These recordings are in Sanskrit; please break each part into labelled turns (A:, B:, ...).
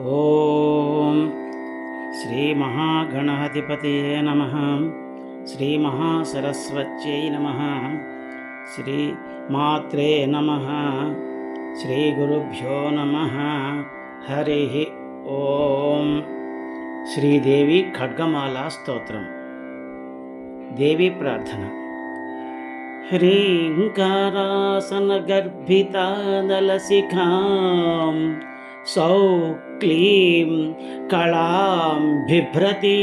A: ఓం శ్రీమహాగణాధిపతయే నమ. శ్రీమహాసరస్వత్యై నమ. శ్రీమాత్రే నమ. శ్రీగురుభ్యో నమ. హరి ఓం. శ్రీదేవి ఖడ్గమాల స్తోత్రం. దేవి ప్రార్థన. హ్రీంకారాసన గర్భితాదలశిఖాం సౌ क्लीं कलां बिभ्रती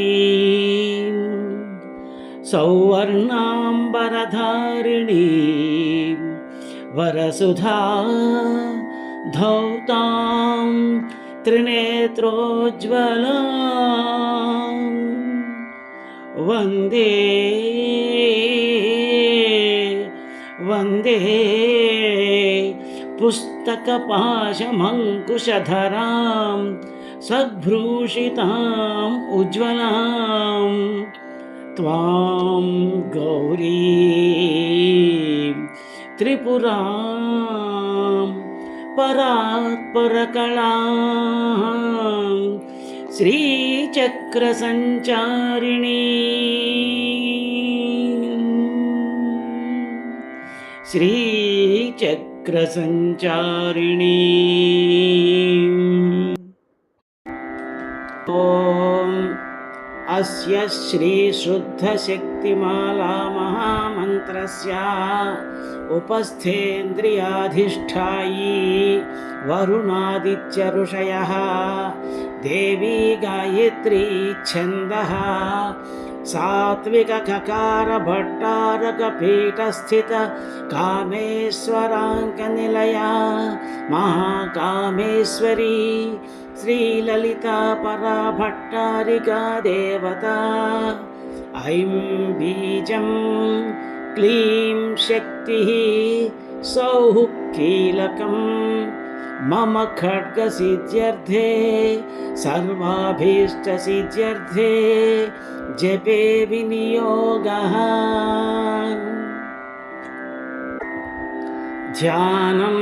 A: सौवर्णाम्बरधारिणी वरसुधा धौतां त्रिनेत्रोज्ज्वला वंदे वंदे पुस्त पुस्तकपाशमङ्कुशधरां सद्भ्रूषिताम् उज्ज्वलाम्। त्वां गौरीं त्रिपुरां परात्परकलां श्रीचक्रसञ्चारिणी। श्रीचक्रसञ्चारिणी ॐ अस्य श्रीशुद्धशक्तिमाला महामन्त्रस्य उपस्थेन्द्रियाधिष्ठायी वरुणादित्यऋषयः देवी गायत्री छन्दः सात्विकककारभट्टारकपीठस्थित कामेश्वराङ्कनिलया महाकामेश्वरी श्रीललिता परा भट्टारिका देवता। ऐं बीजं क्लीं शक्तिः सौः कीलकं मम खड्गसिद्ध्यर्थे सर्वाभीष्टसिद्ध्यर्थे जपे विनियोगः। ध्यानम्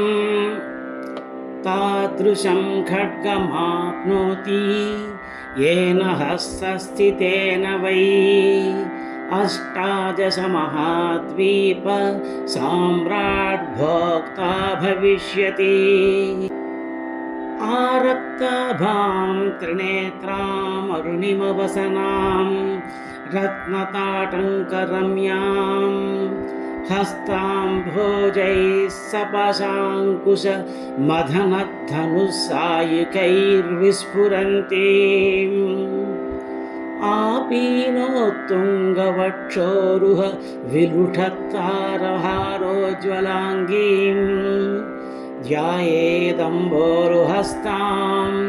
A: तादृशं खड्गमाप्नोति येन हस्तस्थितेन वै अष्टादशमहाद्वीप साम्राट् भोक्ता भविष्यति। आरक्ताभां त्रिनेत्राम् अरुणिमवसनां रत्नताटङ्करम्याम् हस्तां भोजैः सपशाङ्कुश मधनधनुस्सायिकैर्विस्फुरन्तीम् आपीनोत्तुङ्गवक्षोरुह विलुठत्तारहारोज्ज्वलाङ्गीं ध्यायेदम्बोरुहस्ताम्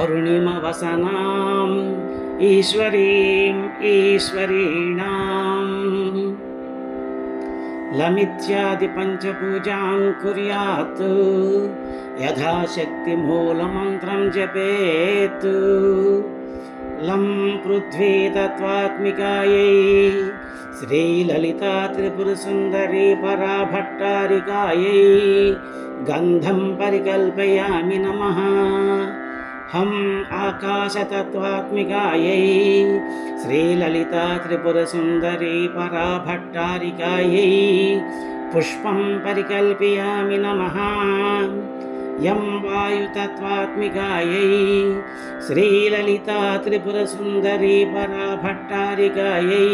A: अरुणिमवसनाम् ईश्वरीम् ईश्वरीणाम् लमित्यादिपञ्चपूजां कुर्यात् यथाशक्तिमूलमन्त्रं जपेत् लं पृथ्वी तत्त्वात्मिकायै श्रीललिता त्रिपुरसुन्दरी पराभट्टारिकायै गन्धं परिकल्पयामि नमः। हम् आकाशतत्त्वात्मिकायै श्रीललिता त्रिपुरसुन्दरी पराभट्टारिकायै पुष्पं परिकल्पयामि नमः यं वायुतत्त्वात्मिकायै श्रीललिता त्रिपुरसुन्दरी पराभट्टारिकायै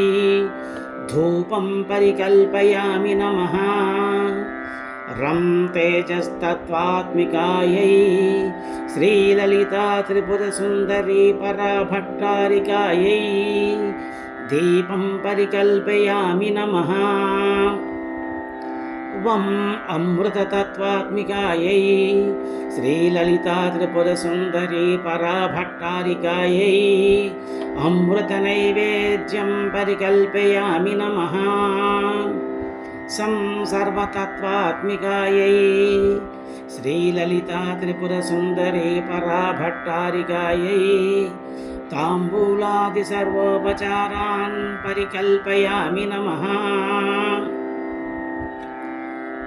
A: धूपं परिकल्पयामि नमः। रं तेजस्तत्त्वात्मिकायै श्रीललिता त्रिपुरसुन्दरी पराभट्टारिकायै दीपं परिकल्पयामि नमः वम् अमृततत्त्वात्मिकायै श्रीललिता त्रिपुरसुन्दरी पराभट्टारिकायै अमृतनैवेद्यं परिकल्पयामि नमः सं सर्वतत्त्वात्मिकायै श्रीललिता त्रिपुरसुन्दरी पराभट्टारिकायै ताम्बूलादिसर्वोपचारान् परिकल्पयामि नमः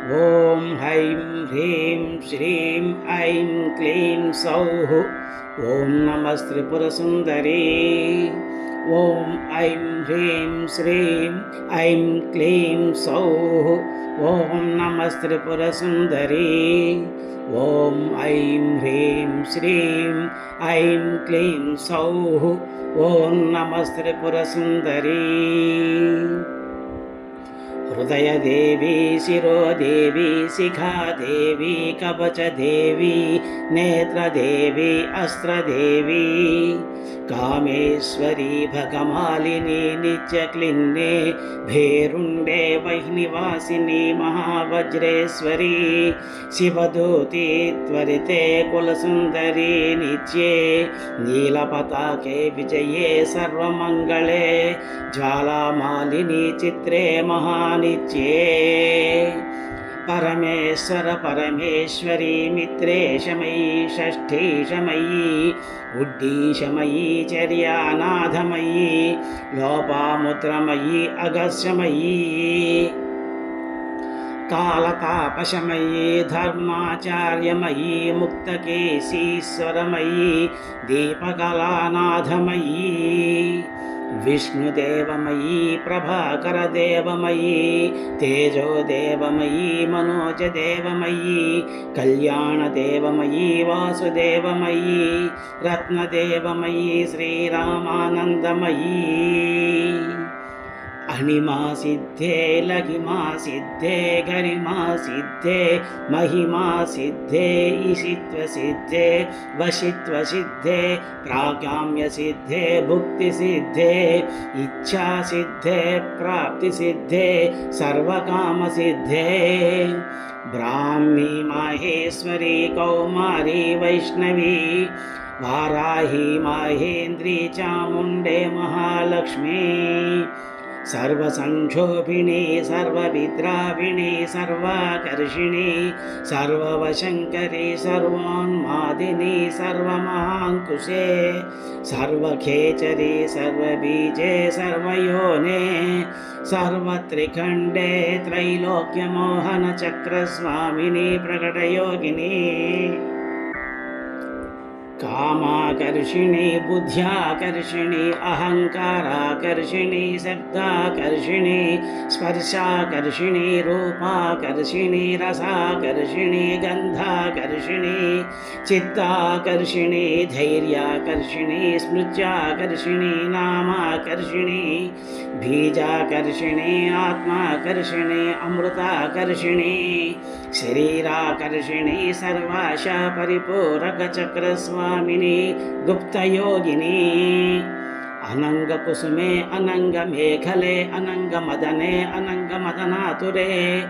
A: ॐ हैं ह्रीं श्रीं ऐं क्लीं सौः ॐ नमस्त्रिपुरसुन्दरी ॐ ऐं ह्रीं श्रीं ऐं क्लीं सौः ॐ नमस्त्रिपुरसुन्दरी ॐ ऐं ह्रीं श्रीं ऐं क्लीं सौः ॐ नमस्त्रिपुरसुन्दरी हृदयदेवी शिरोदेवी शिखादेवी कवचदेवी नेत्रदेवी अस्त्रदेवी कामेश्वरी भगमालिनी नित्यक्लिन्ने भेरुण्डे वह्निवासिनी महावज्रेश्वरी शिवदूती त्वरिते कुलसुन्दरी नित्ये नीलपताके विजये सर्वमङ्गले ज्वालामालिनी चित्रे महानित्ये परमेश्वर परमेश्वरी मित्रेशमयी षष्ठीशमयी उड्डीशमयी चर्यानाथमयी लोपामुद्रमयी अगस्यमयी कालतापशमयी धर्माचार्यमयी मुक्तकेशीश्वरमयी दीपकलानाथमयी विष्णुदेवमयी प्रभाकरदेवमयी तेजोदेवमयी मनोजदेवमयी कल्याणदेवमयी वासुदेवमयी रत्नदेवमयी श्रीरामानन्दमयी अणिमा सिद्धे लघिमा सिद्धे गरिमा सिद्धे महिमा सिद्धे ईशित्वसिद्धे वशित्वसिद्धे प्राकाम्यसिद्धे भुक्तिसिद्धे इच्छासिद्धे प्राप्तिसिद्धे सर्वकामसिद्धे। ब्राह्मी माहेश्वरी कौमारी वैष्णवी वाराही माहेन्द्री चामुण्डे महालक्ष्मी सर्वसङ्क्षोभिणी सर्वविद्राविणी सर्वाकर्षिणी सर्ववशङ्करी सर्वोन्मादिनी सर्वमहाङ्कुशे सर्वखेचरी सर्वबीजे सर्वयोने सर्वत्रिखण्डे त्रैलोक्यमोहनचक्रस्वामिनी प्रकटयोगिनी कामाकर्षिणी, बुद्ध्याकर्षिणी अहङ्काराकर्षिणी शब्दाकर्षिणी, स्पर्शाकर्षिणी, रूपाकर्षिणी, रसाकर्षिणी, गन्धाकर्षिणी, चित्ताकर्षिणी, धैर्याकर्षिणी, स्मृत्याकर्षिणी, नामाकर्षिणी, बीजाकर्षिणी, आत्माकर्षिणी, अमृताकर्षिणी। శరీరాకర్షిణి సర్వాశ పరిపూరక చక్రస్వామిని గుప్తయోగిని. అనంగ కుసుమే అనంగ మేఘలే అనంగ మదనే అనంగ మదనాతురే.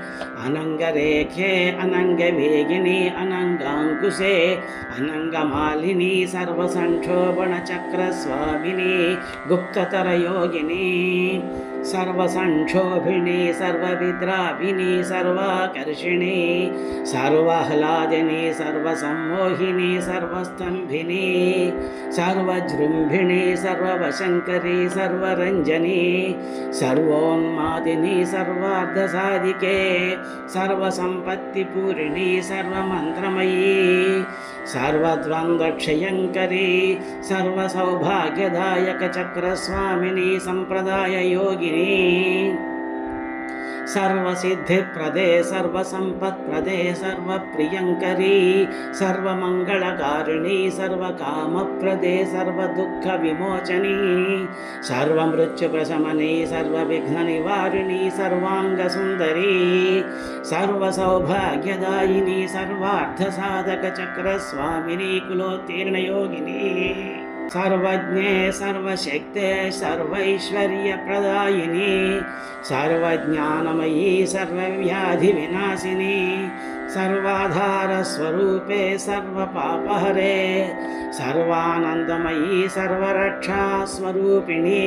A: అనంగ రేఖే అనంగ వేగిని అనంగాంకుశే అనంగ మాలిని సర్వసంక్షోభణ చక్రస్వామిని గుప్తతర యోగిని सर्वसङ्क्षोभिणी सर्वविद्राविनी सर्वाकर्षिणी, सर्वाह्लादिनी, सर्वसम्मोहिनी, सर्वस्तम्भिनी, सर्वजृम्भिणी, सर्ववशङ्करी, सर्वरञ्जनी, सर्वोन्मादिनी, सर्वार्धसाधिके, सर्वसम्पत्तिपूरिणी, सर्वमन्त्रमयी, सर्वद्वन्द्वक्षयङ्करी, सर्वसौभाग्यदायकचक्रस्वामिनी సంజీవిని సర్వసిద్ధిప్రదే సర్వసంపత్ప్రదే సర్వప్రియంకరీ సర్వమంగళకారిణి సర్వకామప్రదే సర్వదుఃఖ విమోచని సర్వమృత్యుప్రశమని సర్వవిఘ్న నివారిణి సర్వాంగ సుందరి సర్వసౌభాగ్యదాయిని సర్వార్థ సాధక सर्वज्ञे सर्वशक्ते सर्वैश्वर्यप्रदायिनी सर्वज्ञानमयी सर्वव्याधिविनाशिनी सर्वाधारस्वरूपे सर्वपापहरे सर्वानन्दमयी सर्वरक्षास्वरूपिणी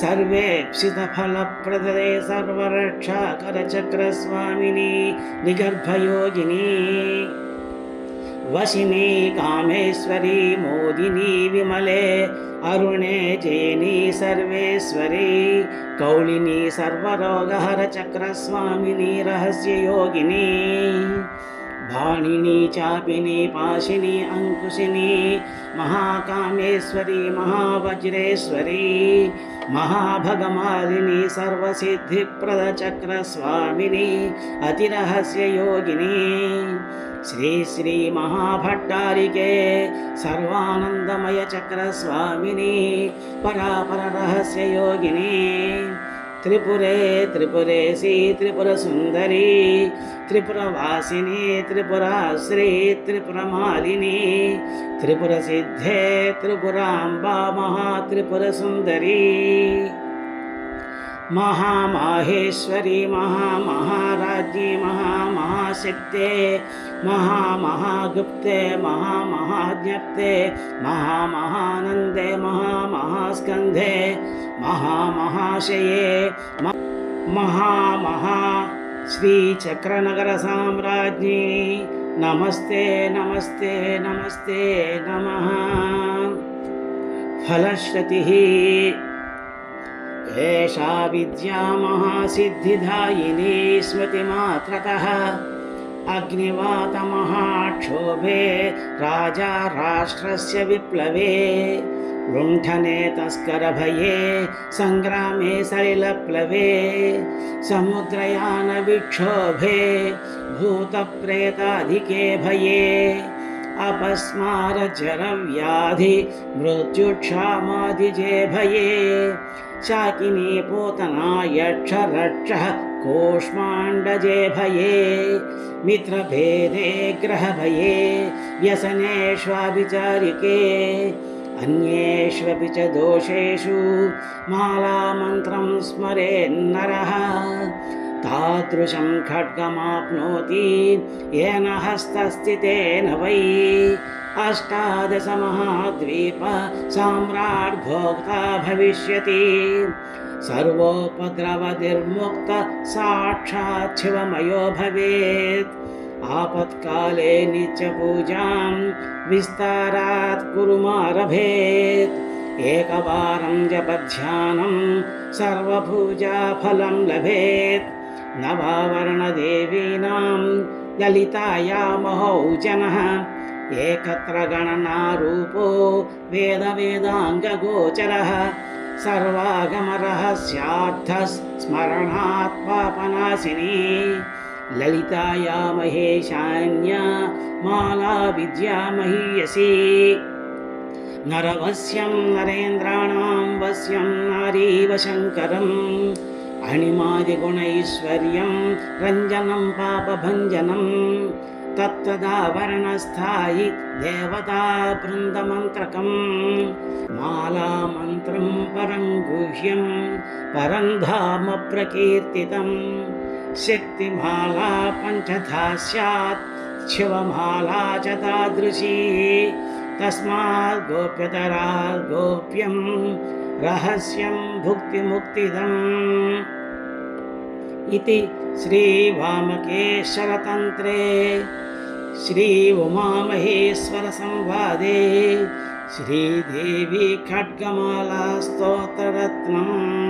A: सर्वेप्सितफलप्रदे सर्वरक्षाकरचक्रस्वामिनी निगर्भयोगिनी वशिनी कामेश्वरी मोदिनी विमले अरुणे जैनी सर्वेश्वरी कौलिनी सर्वरोगहरचक्रस्वामिनी रहस्ययोगिनी भाणिनी चापिनी पाशिनी अङ्कुशिनी महाकामेश्वरी महावज्रेश्वरी महाभगमालिनी सर्वसिद्धिप्रदचक्रस्वामिनी अतिरहस्ययोगिनी श्री श्री महाभट्टारिके सर्वानन्दमयचक्रस्वामिनी परापररहस्ययोगिनी त्रिपुरे त्रिपुरेशी त्रिपुरसुन्दरी त्रिपुरवासिनी त्रिपुराश्री त्रिपुरमालिनी त्रिपुरसिद्धे त्रिपुराम्बा महात्रिपुरसुन्दरी महामाहेश्वरी, महामहाराज्ञी, महामहाशक्ते, महामहागुप्ते, महामहाज्ञप्ते, महामहानन्दे, महामहास्कन्धे महामहाशये महामहा श्रीचक्रनगरसाम्राज्ञी नमस्ते नमस्ते नमस्ते नमः। फलश्रुतिः। एषा विद्या महासिद्धिदायिनी स्मृतिमात्रतः। अग्निवातमहाक्षोभे राजा राष्ट्रस्य विप्लवे लुण्ठने तस्करभये सङ्ग्रामे सलिलप्लवे समुद्रयानविक्षोभे भूतप्रेताधिके भये अपस्मारजरव्याधि मृत्युक्षामादिजे भये शाकिनी पूतना यक्ष रक्षः कूष्माण्डजे भये मित्रभेदे ग्रहभये व्यसनेष्वाभिचारिके अन्येष्वपि च दोषेषु मालामन्त्रं स्मरेन्नरः तादृशं खड्गमाप्नोति येन हस्तस्थितेन वै। अष्टादशमहाद्वीप साम्राट् भोक्ता भविष्यति। सर्वोपद्रवतिर्मुक्त साक्षात् शिवमयो भवेत् आपत्काले नित्यपूजां विस्तारात् कुरुमारभेत्। एकवारं जपध्यानं सर्वपूजाफलं लभेत्। नवावर्णदेवीनां ललितायामहौजनः। एकत्र गणनारूपो वेदवेदाङ्गगोचरः। सर्वागमरहस्यार्थः स्मरणात् पापनाशिनी ललिताया महेशान्या माला विद्या महीयसी नरवश्यं नरेन्द्राणां वश्यं नारीव शङ्करम् अणिमादिगुणैश्वर्यं रञ्जनं पापभञ्जनं। तत्तदावरणस्थायि देवता बृन्दमन्त्रकं मालामन्त्रं परं गुह्यं परं धाम प्रकीर्तितं शक्तिमाला पञ्चधा स्यात्। शिवमाला च तादृशी। तस्मात् गोप्यतरा गोप्यं रहस्यं भुक्तिमुक्तिदम्। इति श्रीवामकेश्वरतन्त्रे श्री उमामहेश्वरसंवादे श्रीदेवी खड्गमाला स्तोत्ररत्नम्